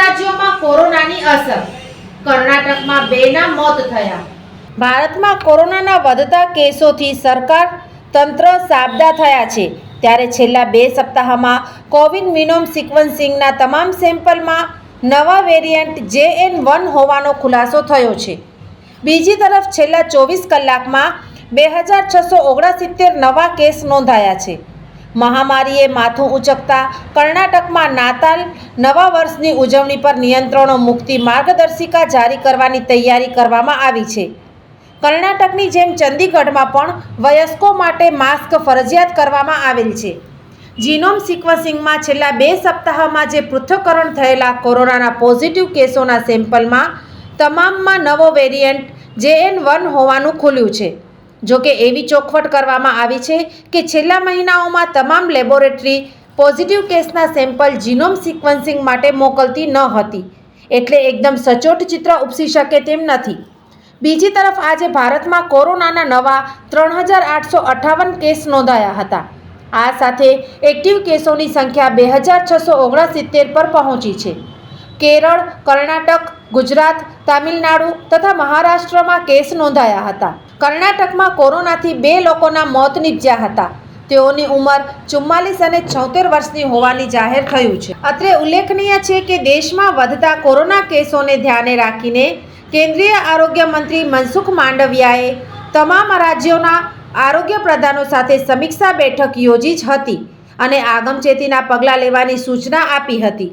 રાજ્યોમાં કોરોનાની અસર. કર્ણાટકમાં બેના મોત થયા. ભારતમાં કોરોનાના વધતા કેસોથી સરકાર તંત્ર સાબદા થયા છે. ત્યારે છેલ્લા બે સપ્તાહમાં કોવિન વિનોમ સિક્વન્સિંગના તમામ સેમ્પલમાં નવા વેરિયન્ટ જે એન વન હોવાનો ખુલાસો થયો છે. બીજી તરફ છેલ્લા ચોવીસ કલાકમાં બે હજાર છસો ઓગણસિત્તેર નવા કેસ નોંધાયા છે. મહામારીએ માથું ઉચકતા કર્ણાટકમાં નાતાલ નવા વર્ષની ઉજવણી પર નિયંત્રણો મુક્તિ માર્ગદર્શિકા જારી કરવાની તૈયારી કરવામાં આવી છે. કર્ણાટકની જેમ ચંદીગઢમાં પણ વયસ્કો માટે માસ્ક ફરજિયાત કરવામાં આવેલ છે. જીનોમ સિક્વન્સિંગમાં છેલ્લા બે સપ્તાહમાં જે પૃથ્થકરણ થયેલા કોરોનાના પોઝિટિવ કેસોના સેમ્પલમાં તમામમાં નવો વેરિયન્ટ જે એન વન હોવાનું ખુલ્યું છે. જો કે એવી ચોખવટ કરવામાં આવી છે કે છેલ્લા મહિનાઓમાં તમામ લેબોરેટરી પોઝિટિવ કેસના સેમ્પલ જીનોમ સિક્વન્સિંગ માટે મોકલતી ન હતી. એટલે એકદમ સચોટ ચિત્ર ઉપસી શકે તેમ નથી. બીજી તરફ આજે ભારતમાં કોરોનાના નવા ત્રણ હજાર આઠસો અઠ્ઠાવન કેસ નોંધાયા હતા. આ સાથે એક્ટિવ કેસોની સંખ્યા બે હજાર છસો ઓગણસિત્તેર પર પહોંચી છે. કેરળ, કર્ણાટક ગુજરાત, તામિલનાડુ તથા મહારાષ્ટ્રમાં કેસ નોંધાયા હતા. કર્ણાટકમાં કોરોનાથી બે લોકોના મોત નીપજ્યા હતા. તેઓની ઉંમર ચુમ્માલીસ અને છોતેર વર્ષની હોવાની જાહેર થયું છે. અત્રે ઉલ્લેખનીય છે કે દેશમાં વધતા કોરોના કેસોને ધ્યાને રાખીને કેન્દ્રીય આરોગ્ય મંત્રી મનસુખ માંડવિયાએ તમામ રાજ્યોના આરોગ્ય પ્રધાનો સાથે સમીક્ષા બેઠક યોજી જ હતી અને આગમચેતીના પગલાં લેવાની સૂચના આપી હતી.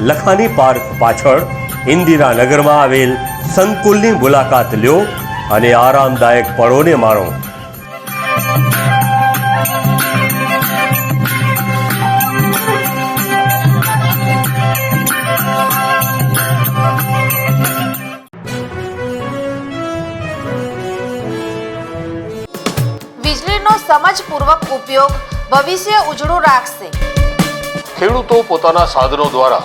લખાની પાર્ક પાછળ ઇન્દિરાનગરમાં આવેલ સંકુલની મુલાકાત લ્યો અને આરામદાયક પળોને માણો. વીજળીનો સમજપૂર્વક ઉપયોગ ભવિષ્ય ઉજળું રાખશે. ખેડૂતો પોતાના સાધનો દ્વારા